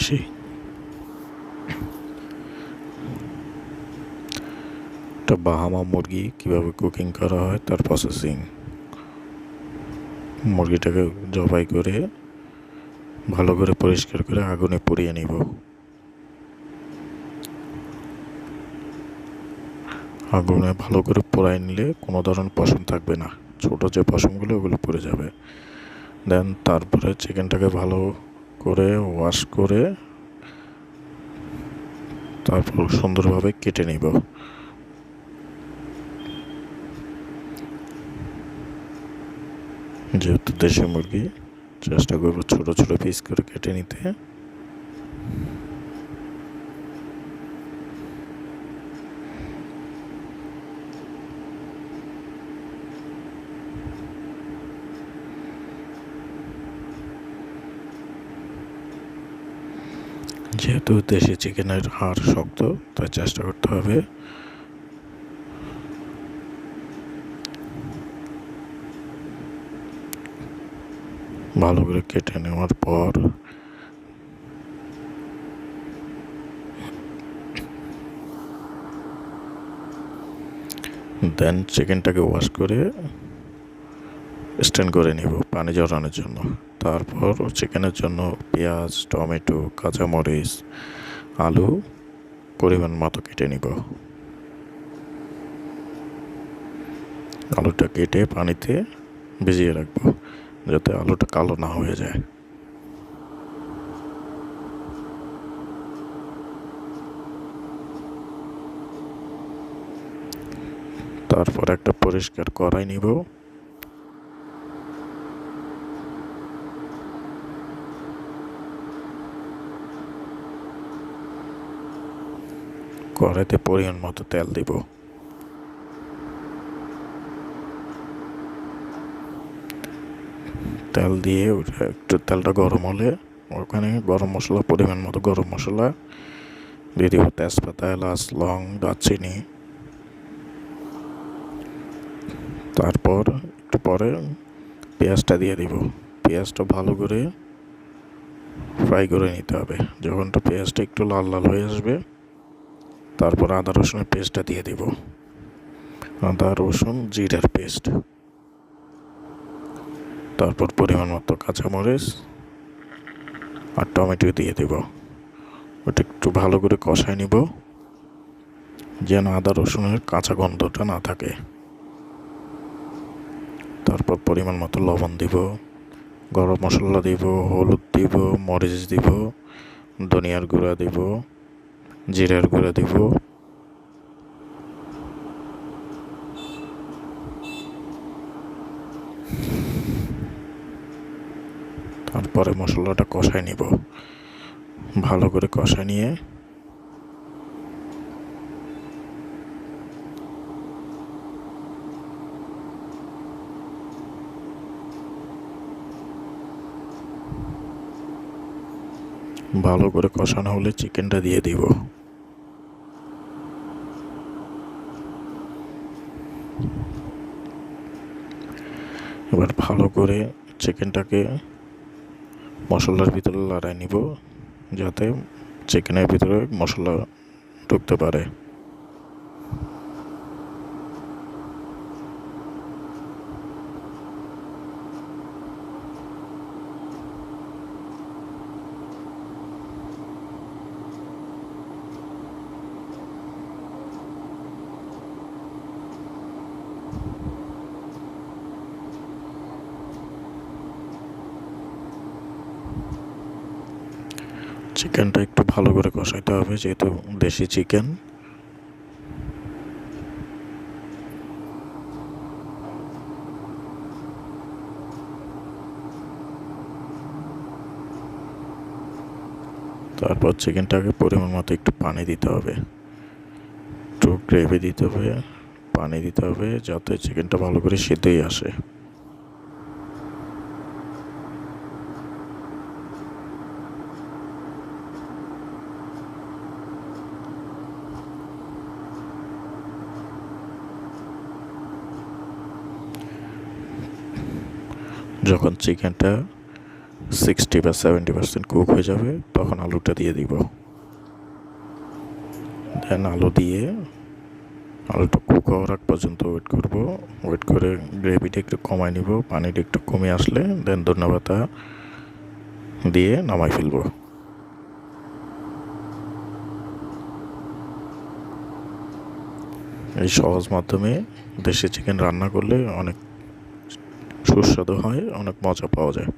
আসি। একটা বাহামা মুরগি কীভাবে কুকিং করা হয়, তার প্রসেসিং মুরগিটাকে জবাই করে, ভালো করে পরিষ্কার করে আগুনে পুড়িয়ে নিব। আগুনে ভালো করে পোড়াই নিলে কোনো ধরনের পশম থাকবে না। ছোট যে পশমগুলো, ওগুলো পড়ে যাবে। দেন তারপরে চিকেনটাকে ভালো করে ওয়াশ করে তারপর সুন্দরভাবে কেটে নিব। যেহেতু দেশি মুরগি, চেষ্টা করব ছোটো ছোটো পিস করে কেটে নিতে। যেহেতু দেশি চিকেনের হাড় শক্ত, তাই চেষ্টা করতে হবে। ভালো করে কেটে নেওয়ার পর দেন চিকেনটাকে ওয়াশ করে স্ট্যান্ড করে নিব পানি জড়ানোর জন্য। তারপর চিকেনের জন্য পেঁয়াজ, টমেটো, কাঁচামরিচ, আলু, পরিমাণ মতো কেটে নিব। আলুটা কেটে পানিতে ভিজিয়ে রাখব, যাতে আলুটা কালো না হয়ে যায়। তারপর একটা পরিষ্কার কড়াই নিব। কড়াইতে পরিমাণ মতো তেল দিব। তেল দিয়ে ওটা একটু তেলটা গরম হলে ওখানে গরম মশলা, পরিমাণ মতো গরম মশলা দিয়ে দিব। তেজপাতা, এলাচ, লং, দারচিনি। তারপর একটু পরে পেঁয়াজটা দিয়ে দিব। পেঁয়াজটা ভালো করে ফ্রাই করে নিতে হবে। যখন যখনটা পেঁয়াজটা একটু লাল লাল হয়ে আসবে তারপর আদা, রসুনের পেস্টটা দিয়ে দিব। আদা, রসুন, জিরার পেস্ট। তারপর পরিমাণ মতো কাঁচামরিচ আর টমেটো দিয়ে দেব। ওটা একটু ভালো করে কষায় নিব, যেন আদা, রসুনের কাঁচা গন্ধটা না থাকে। তারপর পরিমাণ মতো লবণ দিব, গরম মশলা দিব, হলুদ দিব, মরিচ দিব, ধনিয়ার গুঁড়া দিব জিরার গুঁড়া দিব। তারপরে মশলাটা কষায় নিব। ভালো করে কষায় নিয়ে। ভালো করে কষানো হলে চিকেনটা দিয়ে দিব। এবার ভালো করে চিকেনটাকে মশলার ভিতরে লড়াই নিব যাতে চিকেনের ভিতরে মশলা ঢুকতে পারে। চিকেনটা একটু ভালো করে কষাইতে হবে, যেহেতু দেশি চিকেন। তারপর চিকেনটাকে পরিমাণ মতো একটু পানি দিতে হবে। একটু গ্রেভি দিতে হবে, পানি দিতে হবে, যাতে চিকেনটা ভালো করে সিদ্ধই আসে। যখন চিকেনটা সিক্সটি বা সেভেন্টি পার্সেন্ট কুক হয়ে যাবে, তখন আলুটা দিয়ে দিব। দেন আলু দিয়ে আলুটা কুক হওয়ার আগ পর্যন্ত ওয়েট করব। ওয়েট করে গ্রেভিটা একটু কমায় নিব, পানিটা একটু কমে আসলে দেন ধন্যবাদ দিয়ে নামাই ফেলব। এই সহজ মাধ্যমে দেশি চিকেন রান্না করলে অনেক সুস্বাদু হয় অনেক মজা পাওয়া যায়।